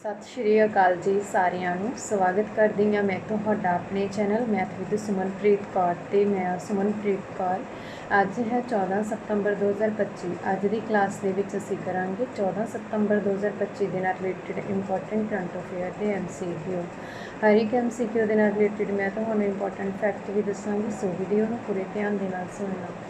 ਸਤਿ ਸ਼੍ਰੀ ਅਕਾਲ ਜੀ ਸਾਰਿਆਂ ਨੂੰ। ਸਵਾਗਤ ਕਰਦੀ ਹਾਂ ਮੈਂ ਤੁਹਾਡਾ ਆਪਣੇ channel math with Sumanpreet Kaur ਤੇ ਮੈਂ ਸੁਮਨਪ੍ਰੀਤ ਕੌਰ। ਅੱਜ ਹੈ 14 ਸਤੰਬਰ 2025 ਅੱਜ ਦੀ ਕਲਾਸ ਦੇ ਵਿੱਚ ਅਸੀਂ ਕਰਾਂਗੇ 14 ਸਤੰਬਰ 2025 ਦੇ ਨਾਲ ਰਿਲੇਟਡ ਇੰਪੋਰਟੈਂਟ ਕਰੰਟ ਅਫੇਅਰ ਦੇ ਐਮਸੀਕਿਊ ਹਰ ਇੱਕ ਐਮਸੀਕਿਊ ਦੇ ਨਾਲ ਰਿਲੇਟਡ ਮੈਂ ਤੁਹਾਨੂੰ ਇੰਪੋਰਟੈਂਟ ਫੈਕਟ ਵੀ ਦੱਸਾਂਗੀ, ਸੋ ਵੀਡੀਓ ਨੂੰ ਪੂਰੇ ਧਿਆਨ ਦੇ ਨਾਲ ਸੁਣਨਾ।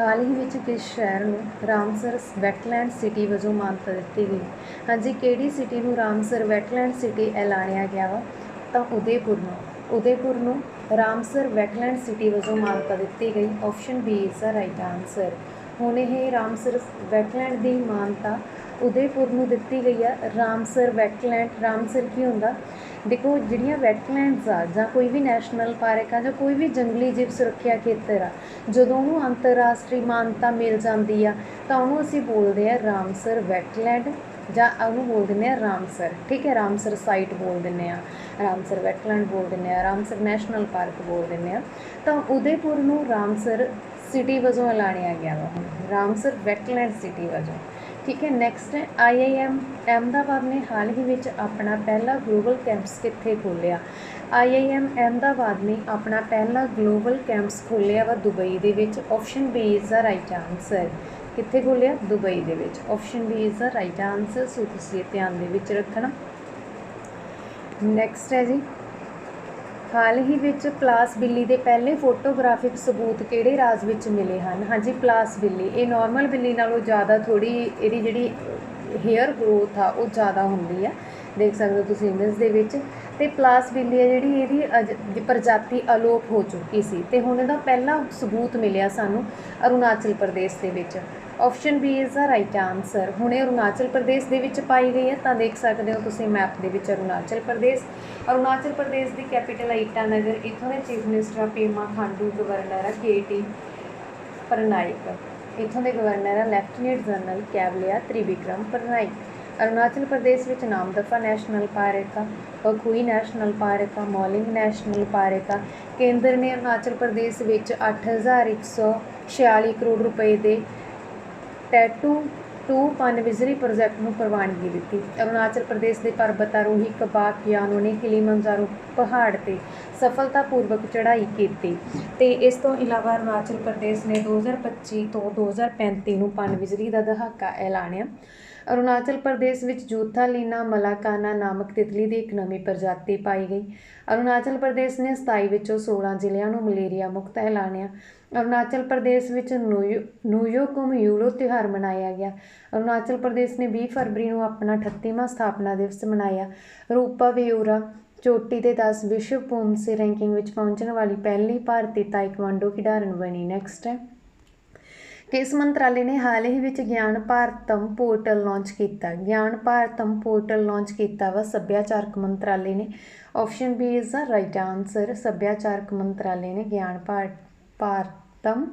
ਹਾਲ ਹੀ ਵਿੱਚ ਕਿਸ ਸ਼ਹਿਰ ਨੂੰ ਰਾਮਸਰ ਵੈਟਲੈਂਡ ਸਿਟੀ ਵਜੋਂ ਮਾਨਤਾ ਦਿੱਤੀ ਗਈ? ਹਾਂਜੀ, ਕਿਹੜੀ ਸਿਟੀ ਨੂੰ ਰਾਮਸਰ ਵੈਟਲੈਂਡ ਸਿਟੀ ਐਲਾਨਿਆ ਗਿਆ ਵਾ? ਤਾਂ ਉਦੈਪੁਰ ਨੂੰ। ਉਦੈਪੁਰ ਨੂੰ ਰਾਮਸਰ ਵੈਟਲੈਂਡ ਸਿਟੀ ਵਜੋਂ ਮਾਨਤਾ ਦਿੱਤੀ ਗਈ। Option B is the right answer ਹੁਣ ਇਹ ਰਾਮਸਰ ਵੈਟਲੈਂਡ ਦੀ ਮਾਨਤਾ ਉਦੈਪੁਰ ਨੂੰ ਦਿੱਤੀ ਗਈ ਆ। ਰਾਮਸਰ ਵੈਟਲੈਂਡ, ਰਾਮਸਰ ਕੀ ਹੁੰਦਾ? ਦੇਖੋ, ਜਿਹੜੀਆਂ ਵੈਟਲੈਂਡਸ ਆ, ਜਾਂ ਕੋਈ ਵੀ ਨੈਸ਼ਨਲ ਪਾਰਕ ਆ, ਜਾਂ ਕੋਈ ਵੀ ਜੰਗਲੀ ਜੀਵ ਸੁਰੱਖਿਆ ਖੇਤਰ ਆ, ਜਦੋਂ ਉਹਨੂੰ ਅੰਤਰਰਾਸ਼ਟਰੀ ਮਾਨਤਾ ਮਿਲ ਜਾਂਦੀ ਆ, ਤਾਂ ਉਹਨੂੰ ਅਸੀਂ ਬੋਲਦੇ ਆ ਰਾਮਸਰ ਵੈਟਲੈਂਡ ਜਾਂ ਉਹਨੂੰ ਬੋਲ ਦਿੰਦੇ ਆ ਰਾਮਸਰ, ਠੀਕ ਹੈ? ਰਾਮਸਰ ਸਾਈਟ ਬੋਲ ਦਿੰਦੇ ਆ, ਰਾਮਸਰ ਵੈਟਲੈਂਡ ਬੋਲ ਦਿੰਦੇ ਆ, ਰਾਮਸਰ ਨੈਸ਼ਨਲ ਪਾਰਕ ਬੋਲ ਦਿੰਦੇ ਆ, ਤਾਂ ਉਦੈਪੁਰ ਨੂੰ ਰਾਮਸਰ ਸਿਟੀ ਵਜੋਂ ਐਲਾਨਿਆ ਗਿਆ ਵਾ ਰਾਮਸਰ ਵੈਟਲੈਂਡ ਸਿਟੀ ਵਜੋਂ। ਠੀਕ ਹੈ ਨੈਕਸਟ ਹੈ ਆਈਆਈਐਮ ਅਹਿਮਦਾਬਾਦ ਨੇ ਹਾਲ ਹੀ ਵਿੱਚ ਆਪਣਾ ਪਹਿਲਾ ਗਲੋਬਲ ਕੈਂਪਸ ਕਿੱਥੇ ਖੋਲ੍ਹਿਆ? ਆਈਆਈਐਮ ਅਹਿਮਦਾਬਾਦ ਨੇ ਆਪਣਾ ਪਹਿਲਾ ਗਲੋਬਲ ਕੈਂਪਸ ਖੋਲ੍ਹਿਆ ਵਾ ਦੁਬਈ ਦੇ ਵਿੱਚ। Option B is the right answer ਕਿੱਥੇ ਖੋਲ੍ਹਿਆ? ਦੁਬਈ ਦੇ ਵਿੱਚ। Option B is the right answer so ਤੁਸੀਂ ਇਹ ਧਿਆਨ ਦੇ ਵਿੱਚ ਰੱਖਣਾ। ਨੈਕਸਟ ਹੈ ਜੀ। ਹਾਲ ਹੀ ਵਿੱਚ ਪਲਾਸ ਬਿੱਲੀ ਦੇ ਪਹਿਲੇ ਫੋਟੋਗ੍ਰਾਫਿਕ ਸਬੂਤ ਕਿਹੜੇ ਰਾਜ ਵਿੱਚ ਮਿਲੇ ਹਨ? ਹਾਂਜੀ, ਪਲਾਸ ਬਿੱਲੀ। ਇਹ ਨਾਰਮਲ ਬਿੱਲੀ ਨਾਲੋਂ ਜ਼ਿਆਦਾ ਥੋੜੀ ਇਹਦੀ ਜਿਹੜੀ ਹੇਅਰ ਗਰੋਥ ਆ, ਉਹ ਜ਼ਿਆਦਾ ਹੁੰਦੀ ਆ। ਦੇਖ ਸਕਦੇ ਹੋ ਤੁਸੀਂ ਇਮੇਜ ਦੇ ਵਿੱਚ। ਤੇ ਪਲਾਸ ਬਿੱਲੀ ਹੈ ਜਿਹੜੀ, ਇਹਦੀ ਅਜ- ਪ੍ਰਜਾਤੀ ਅਲੋਪ ਹੋ ਚੁੱਕੀ ਸੀ। ਤੇ ਹੁਣ ਇਹਦਾ ਪਹਿਲਾ ਸਬੂਤ ਮਿਲਿਆ ਸਾਨੂੰ ਅਰੁਣਾਚਲ ਪ੍ਰਦੇਸ਼ ਦੇ ਵਿੱਚ। Option B is the right answer ਹੁਣ ਇਹ ਅਰੁਣਾਚਲ ਪ੍ਰਦੇਸ਼ ਦੇ ਵਿੱਚ ਪਾਈ ਗਈ ਹੈ, ਤਾਂ ਦੇਖ ਸਕਦੇ ਹੋ ਤੁਸੀਂ ਮੈਪ ਦੇ ਵਿੱਚ ਅਰੁਣਾਚਲ ਪ੍ਰਦੇਸ਼। ਅਰੁਣਾਚਲ ਪ੍ਰਦੇਸ਼ ਦੀ ਕੈਪੀਟਲ ਹੈ ਈਟਾਨਗਰ ਇੱਥੋਂ ਦੇ ਚੀਫ ਮਿਨਿਸਟਰ ਆ ਪੇਮਾ ਖਾਂਡੂ ਗਵਰਨਰ ਆ ਕੇਟੀ ਪਰਨਾਇਕ। ਇੱਥੋਂ ਦੇ ਗਵਰਨਰ ਆ ਲੈਫਟੀਨੈਂਟ ਜਨਰਲ ਕੈਵਲਿਆ ਤ੍ਰਿਵਿਕਰਮ ਪਰਨਾਇਕ। ਅਰੁਣਾਚਲ ਪ੍ਰਦੇਸ਼ ਵਿੱਚ ਨਾਮਦਫਾ ਨੈਸ਼ਨਲ ਪਾਰਕ ਆ ਪਖੂਈ ਨੈਸ਼ਨਲ ਪਾਰਕ ਆ, ਮੌਲਿੰਗ ਨੈਸ਼ਨਲ ਪਾਰਕ ਆ। ਕੇਂਦਰ ਨੇ ਅਰੁਣਾਚਲ ਪ੍ਰਦੇਸ਼ ਵਿੱਚ 8146 ਕਰੋੜ ਰੁਪਏ ਦੇ ਟੈਟੂ ਟੂ ਪਨ ਬਿਜਲੀ ਪ੍ਰੋਜੈਕਟ ਨੂੰ ਪ੍ਰਵਾਨਗੀ ਦਿੱਤੀ। ਅਰੁਣਾਚਲ ਪ੍ਰਦੇਸ਼ ਦੇ ਪਰਬਤਾਰੋਹੀ ਕਬਾਕ ਯਾਨੋ ਨੇ ਕਿਲੀਮੰਜਾਰੋ ਪਹਾੜ ਤੇ ਸਫਲਤਾਪੂਰਵਕ ਚੜ੍ਹਾਈ ਕੀਤੀ ਤੇ ਇਸ ਤੋਂ ਇਲਾਵਾ ਅਰੁਣਾਚਲ ਪ੍ਰਦੇਸ਼ ਨੇ 2025 ਤੋਂ 2035 ਨੂੰ ਪਨ ਬਿਜਲੀ ਦਾ ਦਹਾਕਾ ਐਲਾਨਿਆ। ਅਰੁਣਾਚਲ ਪ੍ਰਦੇਸ਼ ਵਿੱਚ ਜੂਥਾ ਲੀਨਾ ਮਲਾਕਾਨਾ ਨਾਮਕ ਤਿਤਲੀ ਦੀ ਇੱਕ ਨਵੀਂ ਪ੍ਰਜਾਤੀ ਪਾਈ ਗਈ। ਅਰੁਣਾਚਲ ਪ੍ਰਦੇਸ਼ ਨੇ 27 ਵਿੱਚੋਂ 16 ਜ਼ਿਲ੍ਹਿਆਂ ਨੂੰ ਮਲੇਰੀਆ ਮੁਕਤ ਐਲਾਨਿਆ। ਅਰੁਣਾਚਲ ਪ੍ਰਦੇਸ਼ ਵਿੱਚ ਨੂਯੋ ਨੂਯੋ ਕੁਮਯੂਲੋ ਤਿਉਹਾਰ ਮਨਾਇਆ ਗਿਆ। ਅਰੁਣਾਚਲ ਪ੍ਰਦੇਸ਼ ਨੇ 20 ਫਰਵਰੀ ਨੂੰ ਆਪਣਾ 38ਵਾਂ ਸਥਾਪਨਾ ਦਿਵਸ ਮਨਾਇਆ। ਰੂਪਾ ਵਿਊਰਾ, ਚੋਟੀ ਦੇ 10 ਵਿਸ਼ਵ ਪੂਮਸੇ ਰੈਂਕਿੰਗ ਵਿੱਚ ਪਹੁੰਚਣ ਵਾਲੀ ਪਹਿਲੀ ਭਾਰਤੀ ਤਾਈਕਵਾਂਡੋ ਖਿਡਾਰਨ ਬਣੀ। ਨੈਕਸਟ ਹੈ ਕਿਸ ਮੰਤਰਾਲੇ ਨੇ ਹਾਲ ਹੀ ਵਿੱਚ ਗਿਆਨ ਭਾਰਤਮ ਪੋਰਟਲ ਲਾਂਚ ਕੀਤਾ? ਗਿਆਨ ਭਾਰਤਮ ਪੋਰਟਲ ਲਾਂਚ ਕੀਤਾ ਵਾ ਸੱਭਿਆਚਾਰਕ ਮੰਤਰਾਲੇ ਨੇ। Option B is the right answer ਸੱਭਿਆਚਾਰਕ ਮੰਤਰਾਲੇ ਨੇ ਗਿਆਨ ਭਾਰ- ਭਾਰਤਮ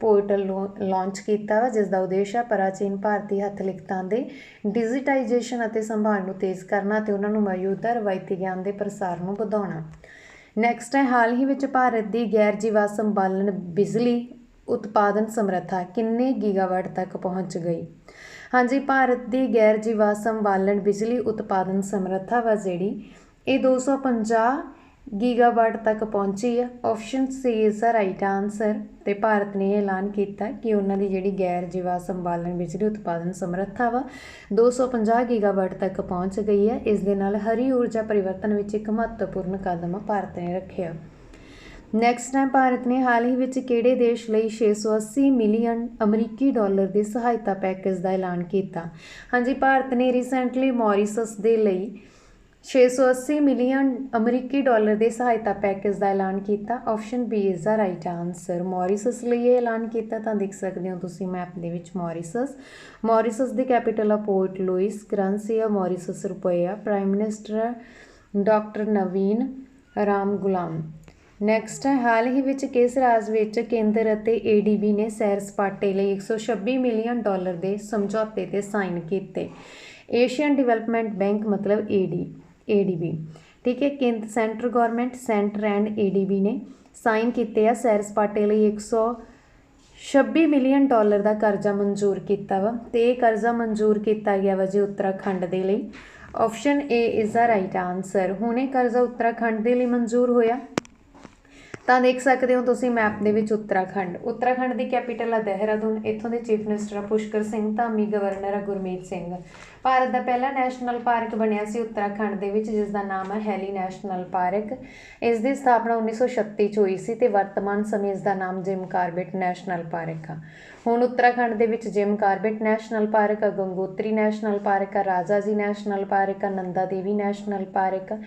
ਪੋਰਟਲ ਲਾਂਚ ਕੀਤਾ ਵਾ ਜਿਸ ਦਾ ਉਦੇਸ਼ ਹੈ ਪ੍ਰਾਚੀਨ ਭਾਰਤੀ ਹੱਥ ਲਿਖਤਾਂ ਦੇ ਡਿਜੀਟਾਈਜੇਸ਼ਨ ਅਤੇ ਸੰਭਾਲ ਨੂੰ ਤੇਜ਼ ਕਰਨਾ ਤੇ ਉਹਨਾਂ ਨੂੰ ਮੌਜੂਦਾ ਰਵਾਇਤੀ ਗਿਆਨ ਦੇ ਪ੍ਰਸਾਰ ਨੂੰ ਵਧਾਉਣਾ। ਨੈਕਸਟ ਹੈ, ਹਾਲ ਹੀ ਵਿੱਚ ਭਾਰਤ ਦੀ ਗੈਰ ਜੀਵਾਸ਼ਮ ਬਾਲਣ ਬਿਜਲੀ ਉਤਪਾਦਨ ਸਮਰੱਥਾ ਕਿੰਨੇ ਗੀਗਾਵਾਟ ਤੱਕ ਪਹੁੰਚ ਗਈ? ਹਾਂਜੀ, ਭਾਰਤ ਦੀ ਗੈਰ ਜੀਵਾਸ਼ਮ ਬਾਲਣ ਬਿਜਲੀ ਉਤਪਾਦਨ ਸਮਰੱਥਾ ਵਾ ਜਿਹੜੀ ਇਹ 250 ਗੀਗਾਵਾਟ ਤੱਕ ਪਹੁੰਚੀ ਆ। Option C is the right answer ਤੇ ਭਾਰਤ ਨੇ ਇਹ ਐਲਾਨ ਕੀਤਾ ਕਿ ਉਹਨਾਂ ਦੀ ਜਿਹੜੀ ਗੈਰ ਜੀਵਾ ਬਾਲਣ ਬਿਜਲੀ ਉਤਪਾਦਨ ਸਮਰੱਥਾ ਵਾ 250 ਗੀਗਾਵਾਟ ਤੱਕ ਪਹੁੰਚ ਗਈ ਹੈ ਇਸ ਦੇ ਨਾਲ ਹਰੀ ਊਰਜਾ ਪਰਿਵਰਤਨ ਵਿੱਚ ਇੱਕ ਮਹੱਤਵਪੂਰਨ ਕਦਮ ਭਾਰਤ ਨੇ ਰੱਖਿਆ। ਨੈਕਸਟ ਹੈ, ਭਾਰਤ ਨੇ ਹਾਲ ਹੀ ਵਿੱਚ ਕਿਹੜੇ ਦੇਸ਼ ਲਈ 680 ਮਿਲੀਅਨ ਅਮਰੀਕੀ ਡਾਲਰ ਦੀ ਸਹਾਇਤਾ ਪੈਕੇਜ ਦਾ ਐਲਾਨ ਕੀਤਾ? ਹਾਂਜੀ, ਭਾਰਤ ਨੇ ਰੀਸੈਂਟਲੀ ਮੌਰੀਸ਼ਸ ਦੇ ਲਈ 680 ਮਿਲੀਅਨ ਅਮਰੀਕੀ ਡਾਲਰ ਦੇ ਸਹਾਇਤਾ ਪੈਕੇਜ ਦਾ ਐਲਾਨ ਕੀਤਾ। Option B is the right answer Mauritius ਲਈ ਇਹ ਐਲਾਨ ਕੀਤਾ ਤਾਂ ਦੇਖ ਸਕਦੇ ਹੋ ਤੁਸੀਂ ਮੈਪ ਦੇ ਵਿੱਚ ਮੌਰੀਸ਼ਸ। ਮੌਰੀਸ਼ਸ ਦੀ ਕੈਪੀਟਲ ਆ ਪੋਰਟ ਲੂਇਸ ਕਰੰਸੀ ਆ ਮੌਰੀਸ਼ਸ ਰੁਪਇਆ prime minister doctor Navin Ramgoolam next ਹੈ ਹਾਲ ਹੀ ਵਿੱਚ ਕਿਸ ਰਾਜ ਵਿੱਚ ਕੇਂਦਰ ਅਤੇ ਏਡੀਬੀ ਨੇ ਸੈਰ ਸਪਾਟੇ ਲਈ 126 ਮਿਲੀਅਨ ਡਾਲਰ ਦੇ ਸਮਝੌਤੇ ਤੇ ਸਾਈਨ ਕੀਤੇ? ਏਸ਼ੀਅਨ ਡਿਵੈਲਪਮੈਂਟ ਬੈਂਕ ਮਤਲਬ ਏਡੀ ਏਡੀਬੀ ਠੀਕ ਹੈ ਕੇਂਦਰ centre government, centre and ADB ਨੇ ਸਾਈਨ ਕੀਤੇ ਆ ਸੈਰ ਸਪਾਟੇ ਲਈ 126 ਮਿਲੀਅਨ ਡਾਲਰ ਦਾ ਕਰਜ਼ਾ ਮਨਜ਼ੂਰ ਕੀਤਾ ਵਾ ਤੇ ਇਹ ਕਰਜ਼ਾ ਮਨਜ਼ੂਰ ਕੀਤਾ ਗਿਆ ਵਾ ਜੀ ਉੱਤਰਾਖੰਡ ਦੇ ਲਈ। Option A is the right answer ਹੁਣ ਇਹ ਕਰਜ਼ਾ ਉੱਤਰਾਖੰਡ ਦੇ ਲਈ ਮਨਜ਼ੂਰ ਹੋਇਆ। ਤਾਂ ਦੇਖ ਸਕਦੇ ਹੋ ਤੁਸੀਂ ਮੈਪ ਦੇ ਵਿੱਚ ਉੱਤਰਾਖੰਡ। ਉੱਤਰਾਖੰਡ ਦੀ ਕੈਪੀਟਲ ਆ ਦੇਹਰਾਦੂਨ। ਇੱਥੋਂ ਦੇ ਚੀਫ ਮਿਨਿਸਟਰ ਆ ਪੁਸ਼ਕਰ ਸਿੰਘ, ਧਾਮੀ ਗਵਰਨਰ ਆ ਗੁਰਮੀਤ ਸਿੰਘ। ਭਾਰਤ ਦਾ ਪਹਿਲਾ ਨੈਸ਼ਨਲ ਪਾਰਕ ਬਣਿਆ ਸੀ ਉੱਤਰਾਖੰਡ ਦੇ ਵਿੱਚ ਜਿਸ ਦਾ ਨਾਮ ਹੈ ਹੈਲੀ ਨੈਸ਼ਨਲ ਪਾਰਕ ਇਸ ਦੀ ਸਥਾਪਨਾ 1936 ਚ ਹੋਈ ਸੀ ਤੇ ਵਰਤਮਾਨ ਸਮੇਂ ਇਸ ਦਾ ਨਾਮ ਜਿਮ ਕਾਰਬੇਟ ਨੈਸ਼ਨਲ ਪਾਰਕ ਆ। ਹੁਣ ਉੱਤਰਾਖੰਡ ਦੇ ਵਿੱਚ ਜਿਮ ਕਾਰਬੇਟ ਨੈਸ਼ਨਲ ਪਾਰਕ ਆ ਗੰਗੋਤਰੀ ਨੈਸ਼ਨਲ ਪਾਰਕ ਆ ਰਾਜਾ ਜੀ ਨੈਸ਼ਨਲ ਪਾਰਕ ਆ ਨੰਦਾ ਦੇਵੀ ਨੈਸ਼ਨਲ ਪਾਰਕ ਆ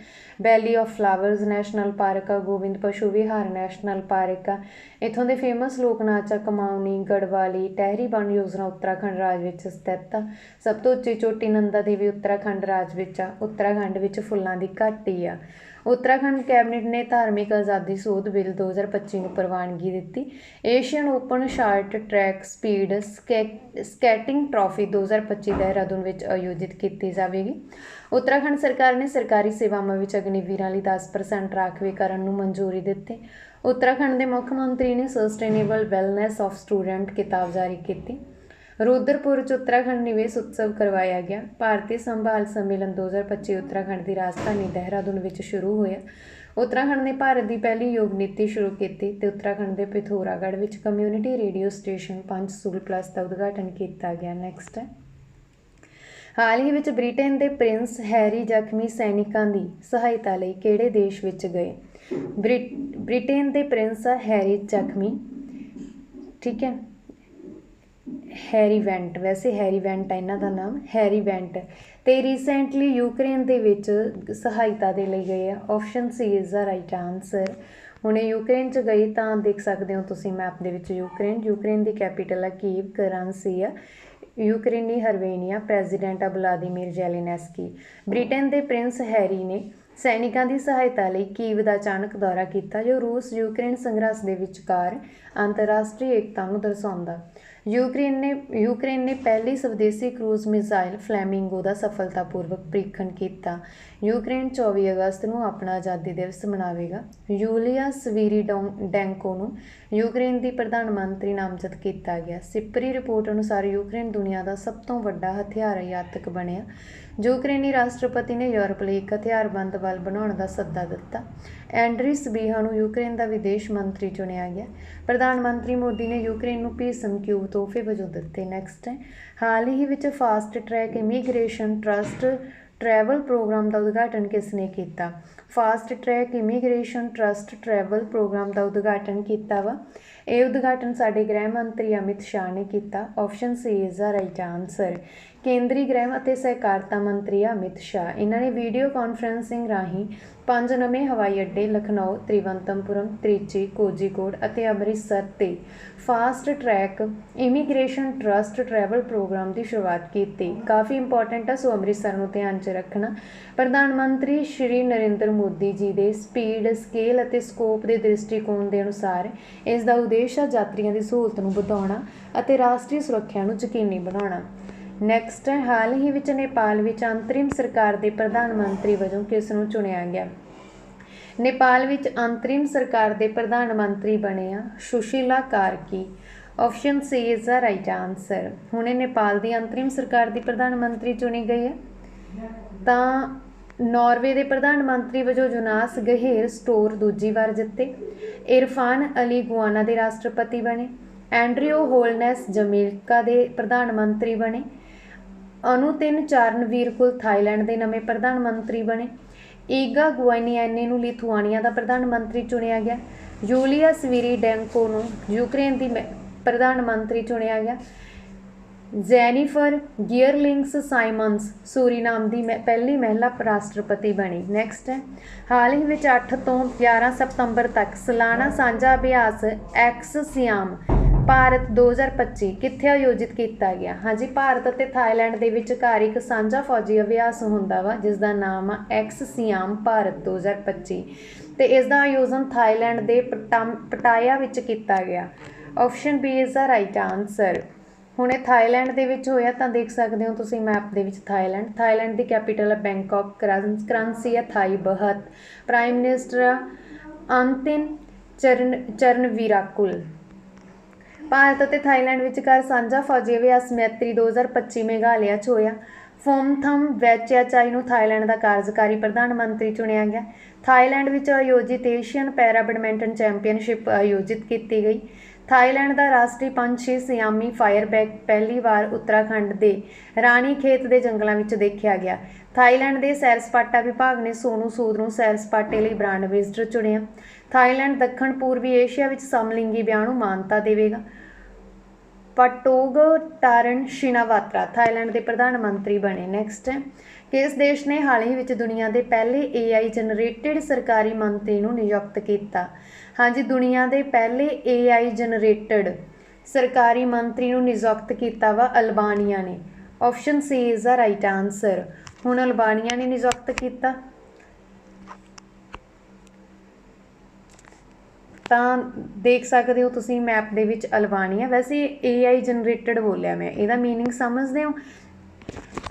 valley of flowers national park ਆ ਗੋਬਿੰਦ ਪਸ਼ੂ ਵਿਹਾਰ ਨੈਸ਼ਨਲ ਪਾਰਕ। ਆ ਇਥੋਂ ਦੇ ਫੇਮਸ ਲੋਕ ਨਾਚ ਆ, ਕਮਾਉਣੀ, ਗੜਵਾਲੀ, ਟਹਿਰੀ ਬਣ ਯੋਜਨਾ ਉੱਤਰਾਖੰਡ ਰਾਜ ਵਿੱਚ ਸਥਿਤ ਆ। ਸਭ ਤੋਂ ਉੱਚੀ ਚੋਟੀ ਨੰਦਾ ਦੇਵੀ ਉੱਤਰਾਖੰਡ ਰਾਜ ਵਿੱਚ ਆ। ਉੱਤਰਾਖੰਡ ਵਿੱਚ ਫੁੱਲਾਂ ਦੀ ਘਾਟੀ ਆ। ਉੱਤਰਾਖੰਡ ਕੈਬਨਿਟ ਨੇ ਧਾਰਮਿਕ ਆਜ਼ਾਦੀ ਸੋਧ ਬਿੱਲ 2025 ਨੂੰ ਪ੍ਰਵਾਨਗੀ ਦਿੱਤੀ। Asian open short track speed skating trophy 2025 Dehradun ਵਿੱਚ ਆਯੋਜਿਤ ਕੀਤੀ ਜਾਵੇਗੀ। ਉੱਤਰਾਖੰਡ ਸਰਕਾਰ ਨੇ ਸਰਕਾਰੀ ਸੇਵਾਵਾਂ ਵਿੱਚ ਅਗਨੀਵੀਰਾਂ ਲਈ 10% ਰਾਖਵੇਂਕਰਨ ਨੂੰ ਮਨਜ਼ੂਰੀ ਦਿੱਤੀ। ਉੱਤਰਾਖੰਡ ਦੇ ਮੁੱਖ ਮੰਤਰੀ ਨੇ ਸਸਟੇਨੇਬਲ ਵੈਲਨੈਸ ਆਫ ਸਟੂਡੈਂਟ ਕਿਤਾਬ ਜਾਰੀ ਕੀਤੀ। ਰੁਦਰਪੁਰ ਚ ਉੱਤਰਾਖੰਡ ਨਿਵੇਸ਼ ਉਤਸਵ ਕਰਵਾਇਆ ਗਿਆ। ਭਾਰਤੀ ਸੰਭਾਲ ਸੰਮੇਲਨ 2025 ਉੱਤਰਾਖੰਡ ਦੀ ਰਾਜਧਾਨੀ ਦੇਹਰਾਦੂਨ ਵਿੱਚ ਸ਼ੁਰੂ ਹੋਇਆ। ਉੱਤਰਾਖੰਡ ਨੇ ਭਾਰਤ ਦੀ ਪਹਿਲੀ ਯੋਗ ਨੀਤੀ ਸ਼ੁਰੂ ਕੀਤੀ ਤੇ ਉੱਤਰਾਖੰਡ ਦੇ ਪਿਥੌਰਾਗੜ੍ਹ ਵਿੱਚ ਕਮਿਊਨਿਟੀ ਰੇਡੀਓ ਸਟੇਸ਼ਨ ਪੰਜ ਸੂਲ ਪਲੱਸ ਦਾ ਉਦਘਾਟਨ ਕੀਤਾ ਗਿਆ। ਨੈਕਸਟ ਹੈ। ਹਾਲ ਹੀ ਵਿੱਚ ਬ੍ਰਿਟੇਨ ਦੇ ਪ੍ਰਿੰਸ ਹੈਰੀ ਜ਼ਖਮੀ ਸੈਨਿਕਾਂ ਦੀ ਸਹਾਇਤਾ ਲਈ ਕਿਹੜੇ ਦੇਸ਼ ਵਿੱਚ ਗਏ? ਬ੍ਰਿਟੇਨ ਦੇ ਪ੍ਰਿੰਸ ਹੈਰੀ ਜ਼ਖਮੀ, ਠੀਕ ਹੈ। ਹੈਰੀ ਵੈਂਟ, ਵੈਸੇ ਹੈਰੀ ਵੈਂਟ ਹੈ ਇਹਨਾਂ ਦਾ ਨਾਮ, ਹੈਰੀ ਵੈਂਟ। ਤੇ ਰੀਸੈਂਟਲੀ ਯੂਕਰੇਨ ਦੇ ਵਿੱਚ ਸਹਾਇਤਾ ਦੇ ਲਈ ਗਏ ਆ। Option C is the right answer ਹੁਣੇ ਯੂਕਰੇਨ ਚ ਗਈ ਤਾਂ ਦੇਖ ਸਕਦੇ ਹੋ ਤੁਸੀਂ ਮੈਪ ਦੇ ਵਿੱਚ ਯੂਕਰੇਨ। ਯੂਕਰੇਨ ਦੀ ਕੈਪੀਟਲ ਆ ਕੀਵ ਕਰੰਸੀ ਆ। ਯੂਕਰੇਨੀ ਹਰਵੇਨੀਆ ਪ੍ਰੈਜ਼ੀਡੈਂਟ ਆ ਵਲਾਦੀਮੀਰ ਜ਼ੈਲੇਨਸਕੀ ਬ੍ਰਿਟੇਨ ਦੇ ਪ੍ਰਿੰਸ ਹੈਰੀ ਨੇ ਸੈਨਿਕਾਂ ਦੀ ਸਹਾਇਤਾ ਲਈ ਕੀਵ ਦਾ ਅਚਾਨਕ ਦੌਰਾ ਕੀਤਾ, ਜੋ ਰੂਸ ਯੂਕਰੇਨ ਸੰਘਰਸ਼ ਦੇ ਵਿਚਕਾਰ ਅੰਤਰਰਾਸ਼ਟਰੀ ਏਕਤਾ ਨੂੰ ਦਰਸਾਉਂਦਾ। ਯੂਕਰੇਨ ਨੇ ਯੂਕਰੇਨ ਨੇ ਪਹਿਲੀ ਸਵਦੇਸੀ ਕਰੂਜ਼ ਮਿਜ਼ਾਈਲ ਫਲੈਮਿੰਗੋ ਦਾ ਸਫਲਤਾਪੂਰਵਕ ਪ੍ਰੀਖਣ ਕੀਤਾ। ਯੂਕਰੇਨ 24 ਅਗਸਤ ਨੂੰ ਆਪਣਾ ਆਜ਼ਾਦੀ ਦਿਵਸ ਮਨਾਵੇਗਾ। ਯੂਲੀਆ ਸਵੀਰੀਡੈਂਕੋ ਨੂੰ ਯੂਕਰੇਨ ਦੀ ਪ੍ਰਧਾਨ ਮੰਤਰੀ ਨਾਮਜ਼ਦ ਕੀਤਾ ਗਿਆ। ਸਿਪਰੀ ਰਿਪੋਰਟ ਅਨੁਸਾਰ ਯੂਕਰੇਨ ਦੁਨੀਆ ਦਾ ਸਭ ਤੋਂ ਵੱਡਾ ਹਥਿਆਰ ਆਯਾਤਕ ਬਣਿਆ। ਯੂਕਰੇਨੀ ਰਾਸ਼ਟਰਪਤੀ ਨੇ ਯੂਰਪ ਲਈ ਇੱਕ ਹਥਿਆਰਬੰਦ ਬਲ ਬਣਾਉਣ ਦਾ ਸੱਦਾ ਦਿੱਤਾ। ਐਂਡਰਿਸ ਬੀਹਾ ਨੂੰ ਯੂਕਰੇਨ ਦਾ ਵਿਦੇਸ਼ ਮੰਤਰੀ ਚੁਣਿਆ ਗਿਆ। ਪ੍ਰਧਾਨ ਮੰਤਰੀ ਮੋਦੀ ਨੇ ਯੂਕਰੇਨ ਨੂੰ ਭੀਸ਼ਮ ਕਿਊਬ ਤੋਹਫੇ ਵਜੋਂ ਦਿੱਤੇ। ਨੈਕਸਟ ਹਾਲ ਹੀ ਵਿੱਚ fast track immigration trust travel programme ਦਾ ਉਦਘਾਟਨ ਕਿਸ ਨੇ ਕੀਤਾ? Fast track immigration trust travel programme ਦਾ ਉਦਘਾਟਨ ਕੀਤਾ ਵਾ। ਇਹ ਉਦਘਾਟਨ ਸਾਡੇ ਗ੍ਰਹਿ ਮੰਤਰੀ ਅਮਿਤ ਸ਼ਾਹ ਨੇ ਕੀਤਾ। Option C is the right answer ਕੇਂਦਰੀ ਗ੍ਰਹਿ ਅਤੇ ਸਹਿਕਾਰਤਾ ਮੰਤਰੀ ਅਮਿਤ ਸ਼ਾਹ, ਇਹਨਾਂ ਨੇ ਵੀਡੀਓ ਕਾਨਫਰੰਸਿੰਗ ਰਾਹੀਂ ਪੰਜ ਨਵੇਂ ਹਵਾਈ ਅੱਡੇ ਲਖਨਊ, ਤ੍ਰਿਵੰਤਮਪੁਰਮ, ਤ੍ਰਿਚੀ, ਕੋਝੀਕੋਡ ਅਤੇ ਅੰਮ੍ਰਿਤਸਰ ਤੇ fast track immigration trust travel programme ਦੀ ਸ਼ੁਰੂਆਤ ਕੀਤੀ। ਕਾਫੀ ਇੰਪੋਰਟੈਂਟ ਹੈ ਸੋ ਅੰਮ੍ਰਿਤਸਰ ਨੂੰ ਧਿਆਨ 'ਚ ਰੱਖਣਾ। ਪ੍ਰਧਾਨ ਮੰਤਰੀ ਸ਼੍ਰੀ ਨਰਿੰਦਰ ਮੋਦੀ ਜੀ ਦੇ ਸਪੀਡ ਸਕੇਲ ਅਤੇ ਸਕੋਪ ਦੇ ਦ੍ਰਿਸ਼ਟੀਕੋਣ ਦੇ ਅਨੁਸਾਰ ਇਸ ਦਾ ਉਦੇਸ਼ ਹੈ ਯਾਤਰੀਆਂ ਦੀ ਸਹੂਲਤ ਨੂੰ ਵਧਾਉਣਾ ਅਤੇ ਰਾਸ਼ਟਰੀ ਸੁਰੱਖਿਆ ਨੂੰ ਯਕੀਨੀ ਬਣਾਉਣਾ। ਨੈਕਸਟ ਹਾਲ ਹੀ ਵਿੱਚ ਨੇਪਾਲ ਵਿੱਚ ਅੰਤਰਿਮ ਸਰਕਾਰ ਦੇ ਪ੍ਰਧਾਨ ਮੰਤਰੀ ਵਜੋਂ ਕਿਸ ਨੂੰ ਚੁਣਿਆ ਗਿਆ? ਨੇਪਾਲ ਵਿੱਚ ਅੰਤਰਿਮ ਸਰਕਾਰ ਦੇ ਪ੍ਰਧਾਨ ਮੰਤਰੀ ਬਣੇ ਆ Sushila Karki. Option C is the right answer ਹੁਣੇ ਨੇਪਾਲ ਦੀ ਅੰਤਰਿਮ ਸਰਕਾਰ ਦੀ ਪ੍ਰਧਾਨ ਮੰਤਰੀ ਚੁਣੀ ਗਈ ਹੈ। ਤਾਂ ਨਾਰਵੇ ਦੇ ਪ੍ਰਧਾਨ ਮੰਤਰੀ ਵਜੋਂ ਜੋਨਾਸ ਗਹੇਰ ਸਟੋਰ ਦੂਜੀ ਵਾਰ ਜਿੱਤੇ। ਇਰਫਾਨ ਅਲੀ ਗੁਆਨਾ ਦੇ ਰਾਸ਼ਟਰਪਤੀ ਬਣੇ। ਐਂਡਰਿਓ ਹੋਲਨੈਸ ਜਮੀਕਾ ਦੇ ਪ੍ਰਧਾਨ ਮੰਤਰੀ ਬਣੇ। ਅਨੁਤਿਨ ਚਾਰਨਵੀਰਕੁਲ ਥਾਈਲੈਂਡ ਦੇ ਨਵੇਂ ਪ੍ਰਧਾਨ ਮੰਤਰੀ ਬਣੇ। ਈਗਾ ਗੁਆਨੀਆਨੀ ਨੂੰ ਲਿਥੁਆਨੀਆ ਦਾ ਪ੍ਰਧਾਨ ਮੰਤਰੀ ਚੁਣਿਆ ਗਿਆ। ਯੂਲੀਆ ਸਵੀਰੀ ਡੈਂਕੋ ਨੂੰ ਯੂਕਰੇਨ ਦੀ ਪ੍ਰਧਾਨ ਮੰਤਰੀ ਚੁਣਿਆ ਗਿਆ। ਜੈਨੀਫਰ ਗੀਅਰਲਿੰਗਸ ਸਾਈਮਨਸ ਸੂਰੀਨਾਮ ਦੀ ਪਹਿਲੀ ਮਹਿਲਾ ਰਾਸ਼ਟਰਪਤੀ ਬਣੀ। ਨੈਕਸਟ ਹੈ। ਹਾਲ ਹੀ ਵਿੱਚ 8 ਤੋਂ 11 ਸਤੰਬਰ ਤੱਕ ਸਾਲਾਨਾ ਸਾਂਝਾ ਅਭਿਆਸ ਐਕਸ ਸਿਆਮ ਭਾਰਤ 2025 ਕਿੱਥੇ ਆਯੋਜਿਤ ਕੀਤਾ ਗਿਆ? ਹਾਂਜੀ, ਭਾਰਤ ਅਤੇ ਥਾਈਲੈਂਡ ਦੇ ਵਿਚਕਾਰ ਇੱਕ ਸਾਂਝਾ ਫੌਜੀ ਅਭਿਆਸ ਹੁੰਦਾ ਵਾ ਜਿਸ ਦਾ ਨਾਮ ਆ ਐਕਸ ਸਿਆਮ ਭਾਰਤ 2025 ਤੇ ਇਸ ਦਾ ਆਯੋਜਨ ਥਾਈਲੈਂਡ ਦੇ ਪਟਾਮ- ਪਟਾਇਆ ਵਿੱਚ ਕੀਤਾ ਗਿਆ। Option B is the right answer ਹੁਣ ਇਹ ਥਾਈਲੈਂਡ ਦੇ ਵਿੱਚ ਹੋਇਆ, ਤਾਂ ਦੇਖ ਸਕਦੇ ਹੋ ਤੁਸੀਂ ਮੈਪ ਦੇ ਵਿੱਚ ਥਾਈਲੈਂਡ। ਥਾਈਲੈਂਡ ਦੀ ਕੈਪੀਟਲ ਹੈ ਬੈਂਕਾਕ ਕਰੰਸੀ ਹੈ ਥਾਈ ਬਹਤ ਪ੍ਰਾਈਮ ਮਿਨਿਸਟਰ ਅੰਤਿਨ ਚਰਨ, ਚਰਨਵੀਰਾਕੁਲ। ਭਾਰਤ ਅਤੇ ਥਾਈਲੈਂਡ ਵਿਚਕਾਰ ਸਾਂਝਾ ਫੌਜੀ ਅਭਿਆਸ ਮੈਤਰੀ 2025 ਮੇਘਾਲਿਆ 'ਚ ਹੋਇਆ। ਫੋਮਥਮ ਵੈਚਿਆਚਾਈ ਨੂੰ ਥਾਈਲੈਂਡ ਦਾ ਕਾਰਜਕਾਰੀ ਪ੍ਰਧਾਨ ਮੰਤਰੀ ਚੁਣਿਆ ਗਿਆ। ਥਾਈਲੈਂਡ ਵਿੱਚ ਆਯੋਜਿਤ ਏਸ਼ੀਅਨ ਪੈਰਾ ਬੈਡਮਿੰਟਨ ਚੈਂਪੀਅਨਸ਼ਿਪ ਆਯੋਜਿਤ ਕੀਤੀ ਗਈ। ਥਾਈਲੈਂਡ ਦਾ ਰਾਸ਼ਟਰੀ ਪੰਛੀ ਸਿਆਮੀ ਫਾਇਰਬੈਕ ਪਹਿਲੀ ਵਾਰ ਉੱਤਰਾਖੰਡ ਦੇ ਰਾਣੀ ਖੇਤ ਦੇ ਜੰਗਲਾਂ ਵਿੱਚ ਦੇਖਿਆ ਗਿਆ। ਥਾਈਲੈਂਡ ਦੇ ਸੈਰ ਸਪਾਟਾ ਵਿਭਾਗ ਨੇ ਸੋਨੂ ਸੂਦ ਨੂੰ ਸੈਰ ਸਪਾਟੇ ਲਈ ਬ੍ਰਾਂਡ ਵਿਜ਼ਟਰ ਚੁਣਿਆ। ਥਾਈਲੈਂਡ ਦੱਖਣ ਪੂਰਬੀ ਏਸ਼ੀਆ ਵਿੱਚ ਸਮਲਿੰਗੀ ਵਿਆਹ ਨੂੰ ਮਾਨਤਾ ਦੇਵੇਗਾ। ਪਟੋਗ ਟਾਰਨ ਸ਼ਿਨਾਵਾਤਰਾ ਥਾਈਲੈਂਡ ਦੇ ਪ੍ਰਧਾਨ ਮੰਤਰੀ ਬਣੇ। ਨੈਕਸਟ ਹੈ। ਕਿਸ ਦੇਸ਼ ਨੇ ਹਾਲ ਹੀ ਵਿੱਚ ਦੁਨੀਆ ਦੇ ਪਹਿਲੇ AI ਜਨਰੇਟਿਡ ਸਰਕਾਰੀ ਮੰਤਰੀ ਨੂੰ ਨਿਯੁਕਤ ਕੀਤਾ। ਹਾਂਜੀ ਦੁਨੀਆ ਦੇ ਪਹਿਲੇ AI ਜਨਰੇਟਿਡ ਸਰਕਾਰੀ ਮੰਤਰੀ ਨੂੰ ਨਿਯੁਕਤ ਕੀਤਾ ਵਾ ਅਲਬਾਨੀਆ ਨੇ option C is the right answer ਹੁਣ ਅਲਬਾਨੀਆ ਨੇ ਨਿਯੁਕਤ ਕੀਤਾ ਤਾਂ ਦੇਖ ਸਕਦੇ ਹੋ ਤੁਸੀਂ ਮੈਪ ਦੇ ਵਿੱਚ ਅਲਬਾਨੀਆ ਵੈਸੇ AI ਜਨਰੇਟਡ ਬੋਲਿਆ ਮੈਂ ਇਹਦਾ मीनिंग ਸਮਝਦੇ ਹੋ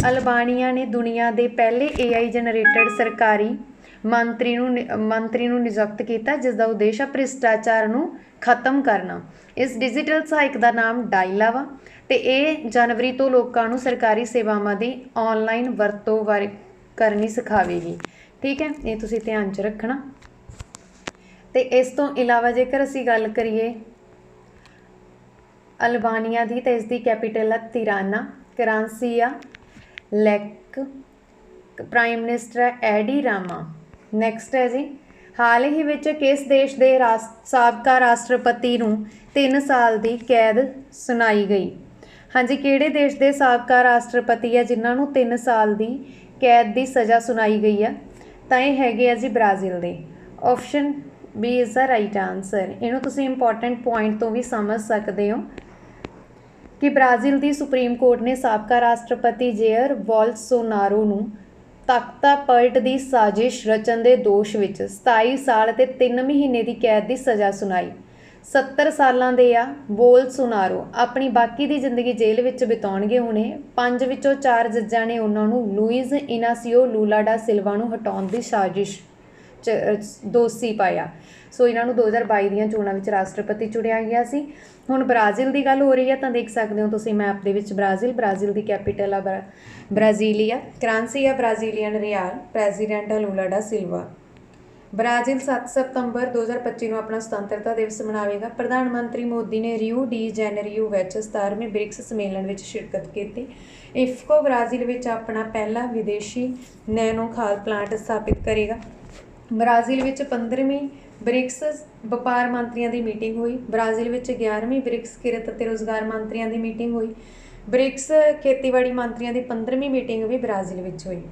ਅਲਬਾਨੀਆ ਨੇ ਦੁਨੀਆ ਦੇ ਪਹਿਲੇ AI ਜਨਰੇਟਡ ਸਰਕਾਰੀ ਮੰਤਰੀ ਨੂੰ ਨਿ- ਮੰਤਰੀ ਨੂੰ ਨਿਯੁਕਤ ਕੀਤਾ, ਜਿਸ ਦਾ ਉਦੇਸ਼ ਹੈ ਭ੍ਰਿਸ਼ਟਾਚਾਰ ਨੂੰ ਖਤਮ ਕਰਨਾ। ਇਸ ਡਿਜੀਟਲ ਸਹਾਇਕ ਦਾ ਨਾਮ ਡਾਇਲਾ ਵਾ ਤੇ ਇਹ ਜਨਵਰੀ ਤੋਂ ਲੋਕਾਂ ਨੂੰ ਸਰਕਾਰੀ ਸੇਵਾਵਾਂ ਦੀ ਆਨਲਾਈਨ ਵਰਤੋਂ ਬਾਰੇ ਕਰਨੀ ਸਿਖਾਵੇਗੀ। ਠੀਕ ਹੈ, ਇਹ ਤੁਸੀਂ ਧਿਆਨ 'ਚ ਰੱਖਣਾ। ਤੇ ਇਸ ਤੋਂ ਇਲਾਵਾ ਜੇਕਰ ਅਸੀਂ ਗੱਲ ਕਰੀਏ ਅਲਬਾਨੀਆ ਦੀ, ਤਾਂ ਇਸ ਦੀ ਕੈਪੀਟਲ ਹੈ ਤਿਰਾਨਾ, ਕਰਾਂਸੀ ਆ ਲੈਕ ਪ੍ਰਾਈਮ ਮਿਨਿਸਟਰ ਹੈ ਐਡੀ ਰਾਮਾ। ਨੈਕਸਟ ਹੈ ਜੀ। ਹਾਲ ਹੀ ਵਿੱਚ ਕਿਸ ਦੇਸ਼ ਦੇ ਰਾਸ- ਸਾਬਕਾ ਰਾਸ਼ਟਰਪਤੀ ਨੂੰ 3 ਸਾਲ ਦੀ ਕੈਦ ਸੁਣਾਈ ਗਈ? ਹਾਂਜੀ, ਕਿਹੜੇ ਦੇਸ਼ ਦੇ ਸਾਬਕਾ ਰਾਸ਼ਟਰਪਤੀ ਹੈ ਜਿਨ੍ਹਾਂ ਨੂੰ 3 ਸਾਲ ਦੀ ਕੈਦ ਦੀ ਸਜ਼ਾ ਸੁਣਾਈ ਗਈ ਆ ਤਾਂ ਇਹ ਹੈਗੇ ਆ ਜੀ ਬ੍ਰਾਜ਼ੀਲ ਦੇ। Option B is the right answer ਇਹਨੂੰ ਤੁਸੀਂ ਇੰਪੋਰਟੈਂਟ ਪੁਆਇੰਟ ਤੋਂ ਵੀ ਸਮਝ ਸਕਦੇ ਹੋ ਕਿ ਬ੍ਰਾਜ਼ੀਲ ਦੀ ਸੁਪਰੀਮ ਕੋਰਟ ਨੇ ਸਾਬਕਾ ਰਾਸ਼ਟਰਪਤੀ ਜੇਅਰ ਬੋਲਸੋਨਾਰੋ ਨੂੰ ਤਖਤਾ ਪਲਟ ਦੀ ਸਾਜ਼ਿਸ਼ ਰਚਨ ਦੇ ਦੋਸ਼ ਵਿੱਚ 27 ਸਾਲ ਤੇ 3 ਮਹੀਨੇ ਦੀ ਕੈਦ ਦੀ ਸਜ਼ਾ ਸੁਣਾਈ। 70 ਸਾਲਾਂ ਦੇ ਆ, ਬੋਲ ਸੁਨਾਰੋ। ਆਪਣੀ ਬਾਕੀ ਦੀ ਜ਼ਿੰਦਗੀ ਜੇਲ੍ਹ ਵਿੱਚ ਬਿਤਾਉਣਗੇ ਹੁਣੇ। ਪੰਜ ਵਿੱਚੋਂ ਚਾਰ ਜੱਜਾਂ ਨੇ ਉਹਨਾਂ ਨੂੰ ਲੂਈਜ਼ ਇਨਾਸੀਓ ਲੂਲਾ ਡਾ ਸਿਲਵਾ ਨੂੰ ਹਟਾਉਣ ਦੀ ਸਾਜ਼ਿਸ਼। ਦੋਸ਼ੀ ਪਾਇਆ। ਸੋ ਇਹਨਾਂ ਨੂੰ 2022 ਦੀਆਂ ਚੋਣਾਂ ਵਿੱਚ ਰਾਸ਼ਟਰਪਤੀ ਚੁਣਿਆ ਗਿਆ ਸੀ। ਹੁਣ ਬ੍ਰਾਜ਼ੀਲ ਦੀ ਗੱਲ ਹੋ ਰਹੀ ਹੈ ਤਾਂ ਦੇਖ ਸਕਦੇ ਹੋ ਤੁਸੀਂ ਮੈਪ ਦੇ ਵਿੱਚ ਬ੍ਰਾਜ਼ੀਲ ਬ੍ਰਾਜ਼ੀਲ ਦੀ ਕੈਪੀਟਲ ਆ ਬਰਾ- ਬ੍ਰਾਜ਼ੀਲੀਆ, ਕ੍ਰਾਂਸੀ ਆ ਬ੍ਰਾਜ਼ੀਲੀਅਨ ਰਿਆਲ, ਪ੍ਰੈਜ਼ੀਡੈਂਟ ਆ ਲੂਲਾ ਡਾ ਸਿਲਵਾ। ਬ੍ਰਾਜ਼ੀਲ 7 ਸਤੰਬਰ 2025 ਨੂੰ ਆਪਣਾ ਸੁਤੰਤਰਤਾ ਦਿਵਸ ਮਨਾਵੇਗਾ। ਪ੍ਰਧਾਨ ਮੰਤਰੀ ਮੋਦੀ ਨੇ ਰਿਓ ਡੀ ਜੈਨੇਰੀਓ ਵਿੱਚ 17ਵੇਂ ਬ੍ਰਿਕਸ ਸੰਮੇਲਨ ਵਿੱਚ ਸ਼ਿਰਕਤ ਕੀਤੀ। ਇਫਕੋ ਬ੍ਰਾਜ਼ੀਲ ਵਿੱਚ ਆਪਣਾ ਪਹਿਲਾ ਵਿਦੇਸ਼ੀ ਨੈਨੋ ਖਾਦ ਪਲਾਂਟ ਸਥਾਪਿਤ ਕਰੇਗਾ। ਬ੍ਰਾਜ਼ੀਲ ਵਿੱਚ 15ਵੀਂ ਬ੍ਰਿਕਸ ਵਪਾਰ ਮੰਤਰੀਆਂ ਦੀ ਮੀਟਿੰਗ ਹੋਈ। ਬ੍ਰਾਜ਼ੀਲ ਵਿੱਚ 11ਵੀਂ ਬ੍ਰਿਕਸ ਕਿਰਤ ਅਤੇ ਰੋਜ਼ਗਾਰ ਮੰਤਰੀਆਂ ਦੀ ਮੀਟਿੰਗ ਹੋਈ। ਬ੍ਰਿਕਸ ਖੇਤੀਬਾੜੀ ਮੰਤਰੀਆਂ ਦੀ 15ਵੀਂ ਮੀਟਿੰਗ ਵੀ ਬ੍ਰਾਜ਼ੀਲ ਵਿੱਚ ਹੋਈ।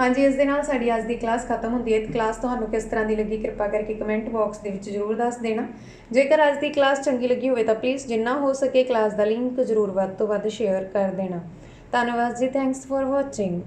ਹਾਂਜੀ, ਇਸ ਦੇ ਨਾਲ ਸਾਡੀ ਅੱਜ ਦੀ ਕਲਾਸ ਖਤਮ ਹੁੰਦੀ ਹੈ। ਕਲਾਸ ਤੁਹਾਨੂੰ ਕਿਸ ਤਰ੍ਹਾਂ ਦੀ ਲੱਗੀ ਕਿਰਪਾ ਕਰਕੇ ਕਮੈਂਟ ਬਾਕਸ ਦੇ ਵਿੱਚ ਜ਼ਰੂਰ ਦੱਸ ਦੇਣਾ। ਜੇਕਰ ਅੱਜ ਦੀ ਕਲਾਸ ਚੰਗੀ ਲੱਗੀ ਹੋਵੇ ਤਾਂ ਪਲੀਜ਼ ਜਿੰਨਾ ਹੋ ਸਕੇ ਕਲਾਸ ਦਾ ਲਿੰਕ ਜ਼ਰੂਰ ਵੱਧ ਤੋਂ ਵੱਧ ਸ਼ੇਅਰ ਕਰ ਦੇਣਾ। ਧੰਨਵਾਦ ਜੀ ਥੈਂਕਸ ਫॉर ਵਾਚਿੰਗ